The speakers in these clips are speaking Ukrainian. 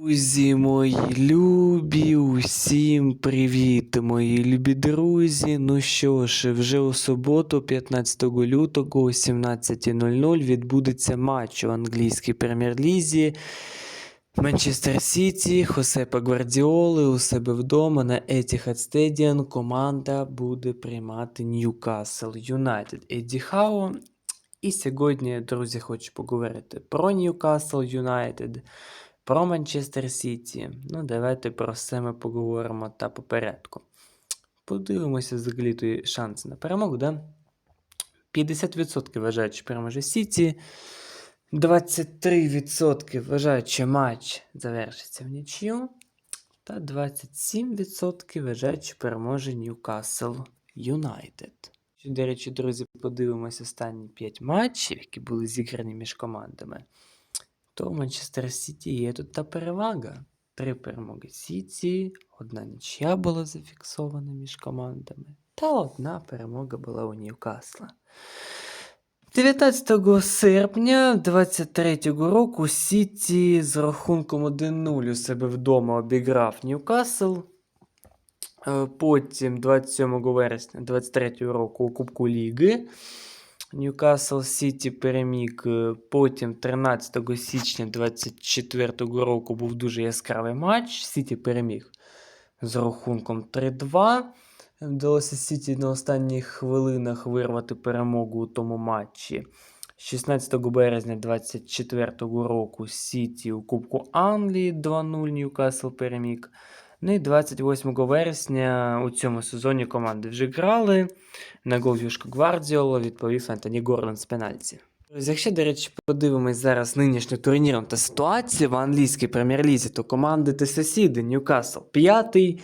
Друзі мої любі, усім привіт, мої любі друзі. Ну що ж, вже у суботу, 15 лютого о 17.00 відбудеться матч у англійській прем'єр-лізі. Манчестер Сіті, Хосепа Гвардіоли у себе вдома на Etihad Stadium команда буде приймати Ньюкасл Юнайтед Едді Хау. І сьогодні, друзі, хочу поговорити про Ньюкасл Юнайтед, про Манчестер Сіті. Ну, давайте про все ми поговоримо та по порядку. Подивимося взагалі шанси на перемогу, да? 50% вважають, що переможе Сіті. 23% вважають, що матч завершиться в нічю. Та 27% вважають, що переможе Ньюкасл Юнайтед. До речі, друзі, подивимося останні 5 матчів, які були зіграні між командами. То у Манчестер Сіті є тут та перевага. Три перемоги Сіті, одна нічия була зафіксована між командами, та одна перемога була у Ньюкасла. 19 серпня 23 року Сіті з рахунком 1-0 у себе вдома обіграв Ньюкасл. Е, Потім 27 вересня 23 року у Кубку Ліги. Ньюкасл Сіті переміг. е, Потім 13 січня 24 року був дуже яскравий матч. Сіті переміг з рахунком 3-2. Вдалося Сіті на останніх хвилинах вирвати перемогу у тому матчі. 16 березня 24 року Сіті у Кубку Англії 2-0 Ньюкасл переміг. Ну і 28 вересня у цьому сезоні команди вже грали. На гол Юшко Гвардіола відповів Антоні Горлан з пенальті. Якщо, до речі, подивимось зараз нинішню турнірну та ситуацію в англійській прем'єр-лізі, то команди та сусіди Ньюкасл п'ятий,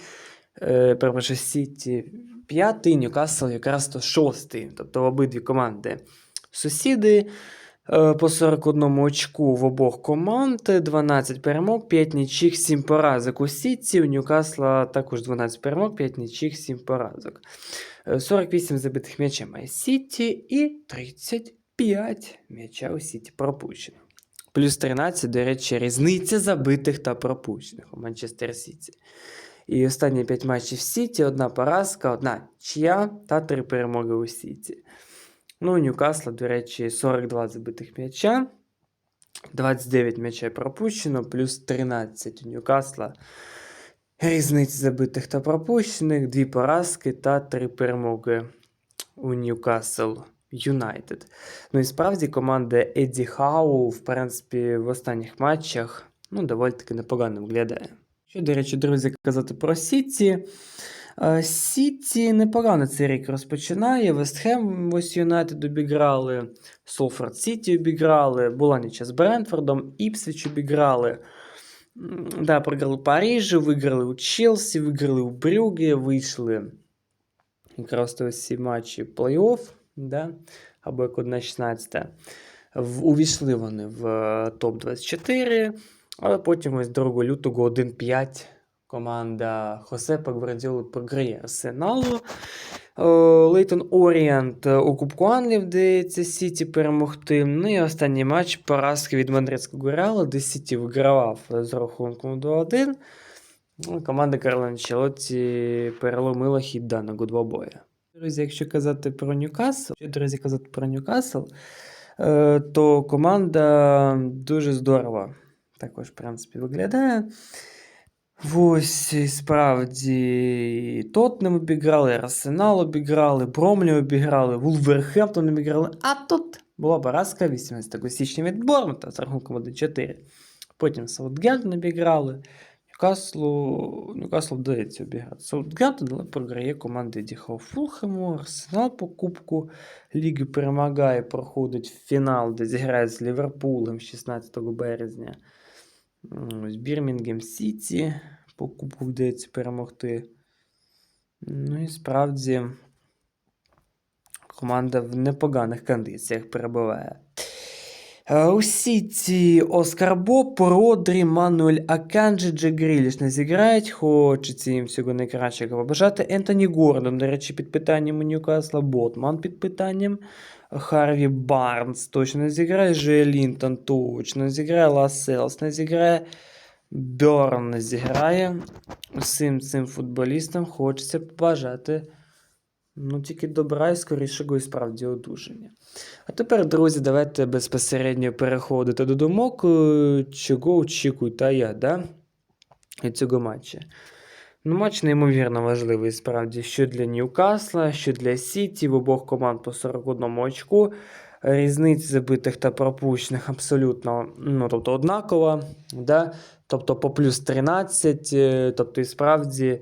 е, перепрошую, Сіті п'ятий, Ньюкасл якраз то шостий. Тобто обидві команди сусіди. Е, По 41 очку в обох команд, 12 перемог, 5 нічих, 7 поразок у Сіті. У Ньюкасла також 12 перемог, 5 нічих, 7 поразок. Е, 48 забитих м'яча має Сіті і 35 м'яча у Сіті пропущено. Плюс 13, до речі, різниця забитих та пропущених у Манчестер Сіті. І останні 5 матчів в Сіті, одна поразка, одна чия та 3 перемоги у Сіті. Ну, у Ньюкасла, до речі, 42 забитих м'яча, 29 м'яча пропущено, плюс 13 у Ньюкасла. Різниці забитих та пропущених, 2 поразки та 3 перемоги у Ньюкасл Юнайтед. Ну і справді команда Едді Хау, в принципі, в останніх матчах ну, доволі таки непогано виглядає. Що, до речі, друзі, казати про Сіті. Е, Сіті непогано цей рік розпочинає. Вестхем ось Юнайтед обіграли, Солфорд Сіті обіграли, була ніча з Брентфордом, Іпсвіч обіграли. Да, програли Парижу, виграли у Челсі, виграли у Брюге, вийшли якраз ось ці матчі плей-офф, да? або як 1-16. В- Увійшли вони в е, топ-24, але потім ось 2 лютого 1-5 команда Хосепа Гвардіоли програє Арсеналу. Е, Лейтон Орієнт е, у Кубку Англії вдається Сіті перемогти. Ну і останній матч поразки від Мадридського Реала, де Сіті вигравав з рахунком 2-1. Ну, Команда Карла Анчелотті переломила хід даного двобоя. Друзі, якщо казати про Ньюкасл, якщо, друзі, казати про Ньюкасл, е, то команда дуже здорово також, в принципі, виглядає. Ось і справді Тотнем обіграли, Арсенал обіграли, Бромлі обіграли, Вулверхемптон обіграли. А тут була поразка 18 січня від Бормута з рахунком 1-4. Потім Саутгемптон обіграли. Ньюкаслу, Ньюкаслу вдається обіграти. Саутгемптон, але програє команда Діхау Фулхему. Арсенал по Кубку Ліги перемагає, проходить в фінал, де зіграє з Ліверпулем 16 березня. Ось Бірмінгем Сіті по кубку вдається перемогти. Ну і справді команда в непоганих кондиціях перебуває. Е, У Сіті Оскар Боб, Родрі, Мануель Аканджі, Джек Гріліш не зіграють. Хочеться їм всього найкращого побажати. Ентоні Гордон, до речі, під питанням у Ньюкасла, Ботман під питанням. Харві Барнс точно не зіграє, Же Лінтон точно не зіграє, Ласелс не зіграє. Берн зіграє. Усім цим футболістам хочеться побажати. Ну, тільки добра і скорішого і справді одужання. А тепер, друзі, давайте безпосередньо переходити до думок, е, чого очікую та я, да? від цього матча. Ну, матч неймовірно важливий, справді, що для Ньюкасла, що для Сіті, в обох команд по 41 очку. Різниця забитих та пропущених абсолютно ну, тобто, однакова. Да? Тобто по плюс 13, е, тобто і справді.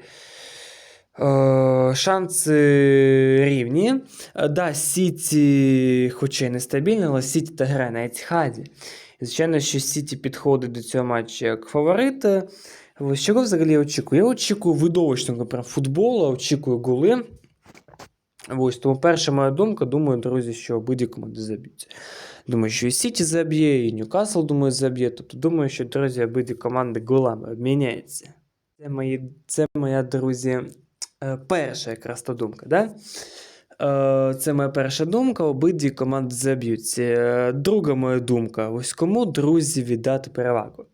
Е, Шанси рівні. Да, Сіті, хоча й нестабільно, але Сіті та грає на Етіхаді. Звичайно, що Сіті підходить до цього матчу як фаворит. Ось чого взагалі я очікую? Я очікую видовищного прям футболу, очікую голи. Ось, тому перша моя думка, думаю, друзі, що обидві команди заб'ють. Думаю, що і Сіті заб'є, і Ньюкасл, думаю, заб'є. Тобто думаю, що, друзі, обидві команди голами обміняються. Це, мої, це моя, друзі, е, перша якраз та думка. Да? Е, Це моя перша думка, обидві команди заб'ють. Е, Друга моя думка: ось кому, друзі, віддати перевагу.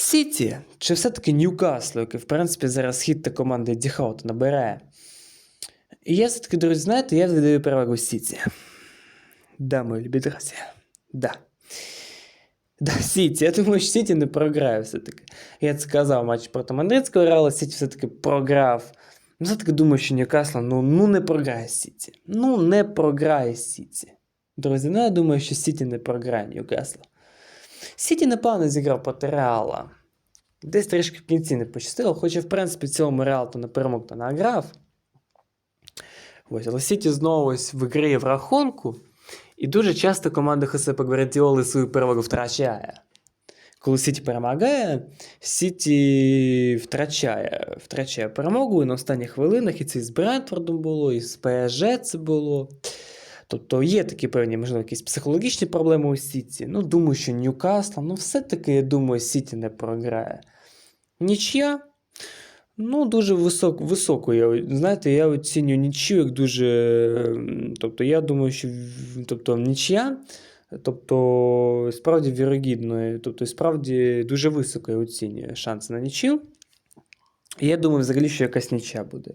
Сіті, чи все-таки Ньюкаслу, який, в принципі, зараз хід та команди Діхаута набирає. І я все-таки, друзі, знаєте, я віддаю перевагу Сіті. Да, мої любі друзі. Да. Да, Сіті. Я думаю, що Сіті не програє все-таки. Я це казав матч проти Мадридського Реала, Сіті все-таки програв. Ну, все-таки думаю, що Ньюкасл, ну, ну не програє Сіті. Ну, не програє Сіті. Друзі, ну я думаю, що Сіті не програє Ньюкасла. Сіті непогано зіграв проти Реала. Десь трішки в кінці не пощастило, хоча, в принципі, в цілому Реал то на перемог то награв. Ось, але Сіті знову ось виграє в рахунку, і дуже часто команда Хосепа Гвардіоли свою перевагу втрачає. Коли Сіті перемагає, Сіті втрачає, втрачає перемогу і на останніх хвилинах, і це і з Брентфордом було, і з ПСЖ це було. Тобто є такі певні, можливо, якісь психологічні проблеми у Сіті. Ну, думаю, що Ньюкасл, ну, все-таки, я думаю, Сіті не програє. Нічия. Ну, дуже висок, високо. Я, знаєте, я оцінюю нічию як дуже. ем, Тобто, я думаю, що тобто, нічия, тобто, справді вірогідно, тобто, справді дуже високо я оцінюю шанси на нічию. І я думаю, взагалі, що якась нічия буде.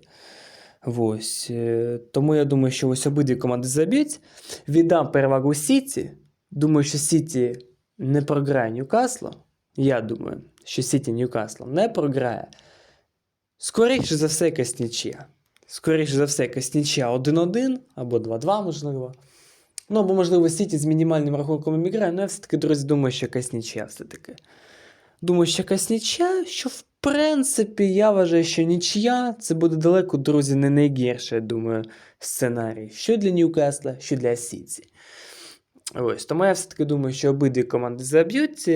Ось. е, Тому я думаю, що ось обидві команди заб'ють. Віддам перевагу Сіті. Думаю, що Сіті не програє Ньюкасла. Я думаю, що Сіті Ньюкасла не програє. Скоріше за все, якась нічия. Скоріше за все, якась нічия 1-1 або 2-2, можливо. Ну, або, можливо, Сіті з мінімальним рахунком обіграє, але я все-таки, друзі, думаю, що якась нічия все-таки. Думаю, що якась нічия, що в принципі, я вважаю, що нічия це буде далеко, друзі, не найгірший, я думаю, сценарій. Що для Ньюкасла, що для Сіті. Ось, тому я все-таки думаю, що обидві команди заб'ють.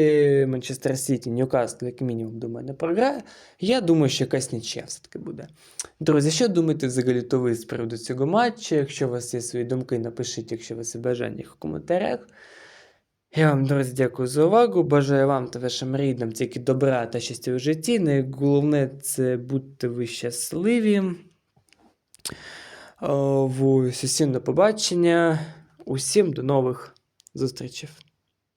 Манчестер Сіті, Ньюкасл, як мінімум, думаю, не програє. Я думаю, що якась нічия все-таки буде. Друзі, що думаєте взагалі то ви з приводу цього матчу? Якщо у вас є свої думки, напишіть, якщо у вас є бажання їх в коментарях. Я вам, друзі, дякую за увагу. Бажаю вам та вашим рідним тільки добра та щастя у житті. Найголовне це будьте ви щасливі. Ось, усім до побачення. Усім до нових зустрічей.